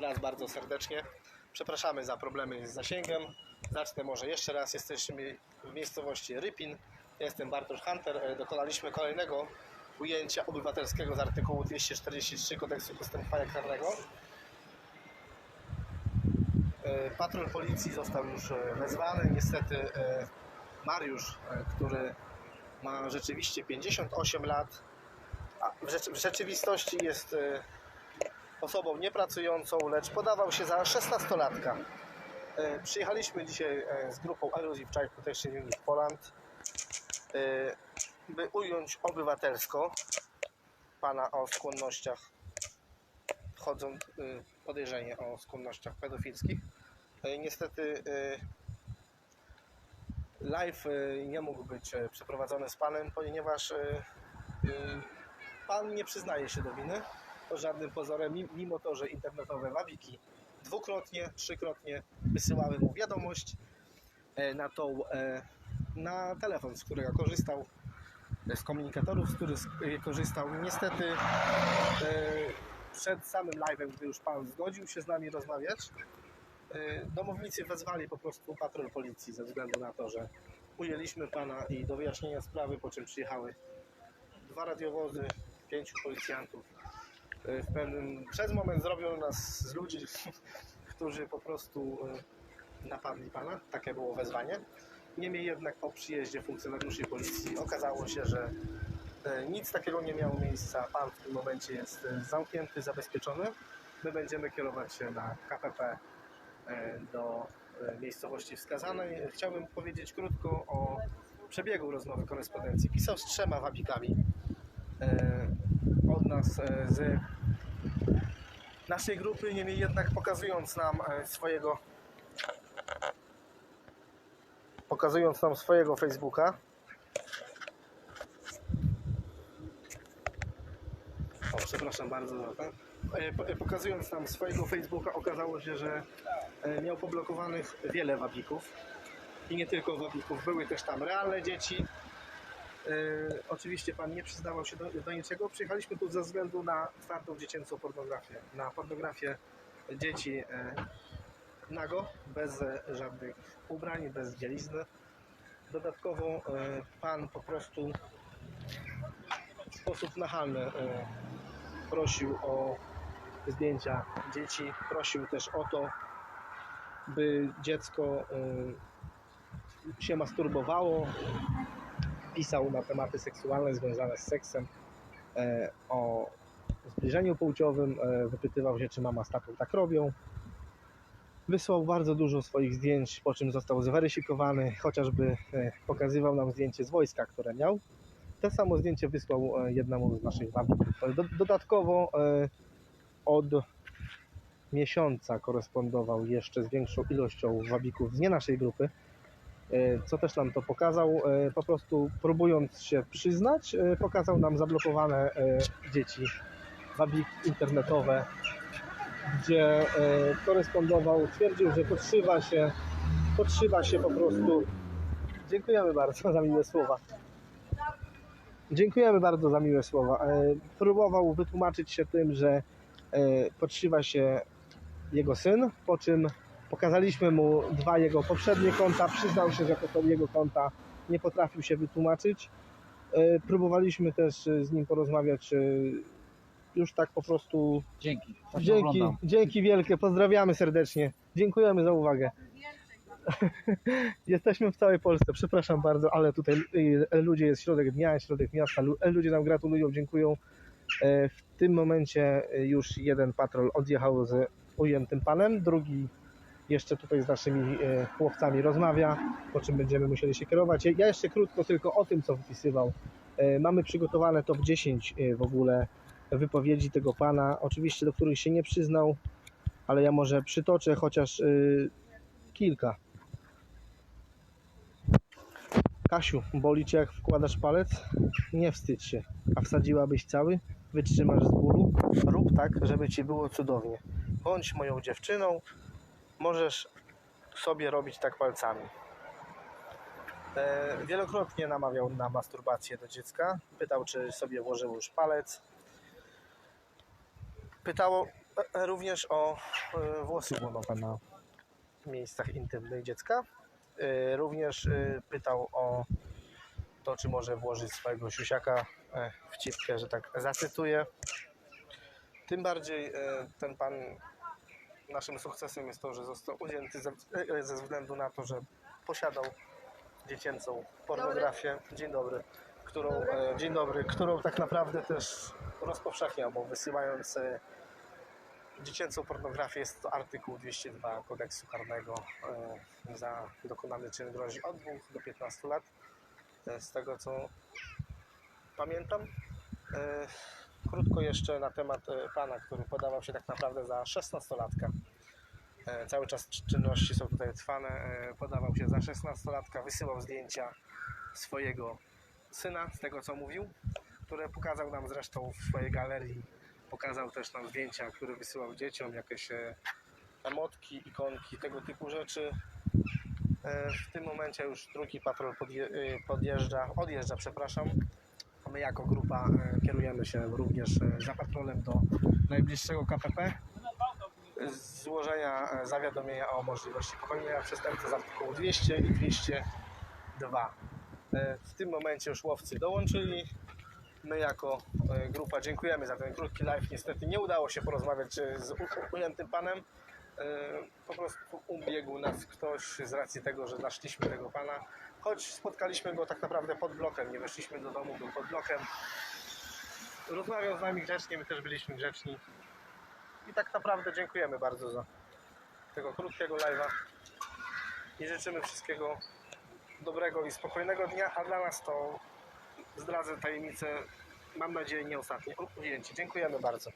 raz bardzo serdecznie. Przepraszamy za problemy z zasięgiem. Zacznę może jeszcze raz. Jesteśmy w miejscowości Rypin. Jestem Bartosz Hunter. E, Dokonaliśmy kolejnego ujęcia obywatelskiego z artykułu 243 Kodeksu Postępowania Karnego. E, Patrol policji został już e, wezwany. Niestety Mariusz, który ma rzeczywiście 58 lat, a w, rzeczy, w rzeczywistości jest osobą niepracującą, lecz podawał się za 16-latka. E, Przyjechaliśmy dzisiaj e, z grupą Aluzji w Child Protection Unit Poland, e, by ująć obywatelsko pana o skłonnościach, wchodzą e, podejrzenie o skłonnościach pedofilskich. Niestety live nie mógł być przeprowadzony z panem, ponieważ pan nie przyznaje się do winy żadnym pozorem, mi- mimo to, że internetowe wabiki dwukrotnie, trzykrotnie wysyłały mu wiadomość e, na, tą, e, na telefon, z którego korzystał, e, z komunikatorów, z których korzystał. Niestety przed samym live'em, gdy już pan zgodził się z nami rozmawiać, domownicy wezwali po prostu patrol policji ze względu na to, że ujęliśmy pana i do wyjaśnienia sprawy, po czym przyjechały dwa radiowozy, pięciu policjantów. W pewnym, przez moment zrobią nas z ludzi, którzy po prostu e, napadli pana. Takie było wezwanie. Niemniej jednak po przyjeździe funkcjonariuszy policji okazało się, że e, nic takiego nie miało miejsca. Pan w tym momencie jest e, zamknięty, zabezpieczony. My będziemy kierować się na KPP do miejscowości wskazanej. Chciałbym powiedzieć krótko o przebiegu rozmowy korespondencji. Pisał z trzema wabikami e, od nas z naszej grupy, niemniej jednak pokazując nam e, swojego pokazując nam swojego Facebooka. O przepraszam bardzo za to. E, e, pokazując nam swojego Facebooka okazało się, że miał poblokowanych wiele wabików. I nie tylko wabików, były też tam realne dzieci oczywiście pan nie przyznawał się do, do niczego. Przyjechaliśmy tu ze względu na twardą dziecięcą pornografię. Na pornografię dzieci e, nago, bez e, żadnych ubrań, bez bielizny. Dodatkowo e, pan po prostu w sposób nachalny e, prosił o zdjęcia dzieci. Prosił też o to, by dziecko e, się masturbowało, pisał na tematy seksualne związane z seksem, e, o zbliżeniu płciowym, e, wypytywał się, czy mama z tatą tak robią. Wysłał bardzo dużo swoich zdjęć, po czym został zweryfikowany, chociażby e, pokazywał nam zdjęcie z wojska, które miał. To samo zdjęcie wysłał jednemu z naszych wabików. Do, dodatkowo od miesiąca korespondował jeszcze z większą ilością wabików z nie naszej grupy, co też nam to pokazał, e, po prostu próbując się przyznać, e, pokazał nam zablokowane e, dzieci, wabik internetowe, gdzie e, korespondował, twierdził, że podszywa się, podszywa się po prostu. Dziękujemy bardzo za miłe słowa. Dziękujemy bardzo za miłe słowa. E, Próbował wytłumaczyć się tym, że e, podszywa się jego syn, po czym Pokazaliśmy mu dwa jego poprzednie konta, przyznał się, że to są jego konta, nie potrafił się wytłumaczyć. E, Próbowaliśmy też e, z nim porozmawiać e, już tak po prostu. Dzięki. Tak Dzięki, dzięki wielkie, pozdrawiamy serdecznie. Dziękujemy za uwagę. Jesteśmy w całej Polsce, przepraszam bardzo, ale tutaj ludzie jest środek dnia, środek miasta, lu- ludzie nam gratulują, dziękują. W tym momencie już jeden patrol odjechał z ujętym panem, drugi jeszcze tutaj z naszymi e, chłopcami rozmawia, po czym będziemy musieli się kierować. Ja jeszcze krótko tylko o tym, co wypisywał. E, Mamy przygotowane top 10 e, w ogóle wypowiedzi tego pana, oczywiście do których się nie przyznał, ale ja może przytoczę chociaż kilka. Kasiu, boli cię jak wkładasz palec? Nie wstydź się. A wsadziłabyś cały? Wytrzymasz z bólu? Rób tak, żeby ci było cudownie. Bądź moją dziewczyną, możesz sobie robić tak palcami. E, wielokrotnie namawiał na masturbację do dziecka. Pytał, czy sobie włożył już palec. Pytało, e, również o e, włosy łonowe na miejscach intymnych dziecka. Również pytał o to, czy może włożyć swojego siusiaka w cipkę, że tak zacytuję. Tym bardziej ten pan naszym sukcesem jest to, że został ujęty ze, e, ze względu na to, że posiadał dziecięcą pornografię. Dzień dobry. Którą, e, dzień dobry, którą tak naprawdę też rozpowszechniał, bo wysyłając e, dziecięcą pornografię jest to artykuł 202 kodeksu karnego e, za dokonany czyn grozi od 2 do 15 lat. E, z tego co pamiętam. E, krótko jeszcze na temat e, pana, który podawał się tak naprawdę za 16-latka. E, cały czas czy- czynności są tutaj trwane. E, podawał się za 16-latka, wysyłał zdjęcia swojego syna, z tego co mówił, które pokazał nam zresztą w swojej galerii. Pokazał też nam zdjęcia, które wysyłał dzieciom, jakieś emotki, ikonki, tego typu rzeczy. W tym momencie już drugi patrol podje, podjeżdża, odjeżdża, przepraszam. My jako grupa e, kierujemy się również e, za patrolem do najbliższego KPP z złożenia e, zawiadomienia o możliwości popełnienia przestępstwa z artykułu 200 i 202. E, W tym momencie już łowcy dołączyli. My jako grupa dziękujemy za ten krótki live. Niestety nie udało się porozmawiać z ujętym panem. E, Po prostu ubiegł nas ktoś z racji tego, że naszliśmy tego pana. Choć spotkaliśmy go tak naprawdę pod blokiem, nie weszliśmy do domu, był pod blokiem. Rozmawiał z nami grzecznie, my też byliśmy grzeczni. I tak naprawdę dziękujemy bardzo za tego krótkiego live'a. I życzymy wszystkiego dobrego i spokojnego dnia, a dla nas to zdradzę tajemnicę, mam nadzieję nie ostatnie. Dziękujemy bardzo.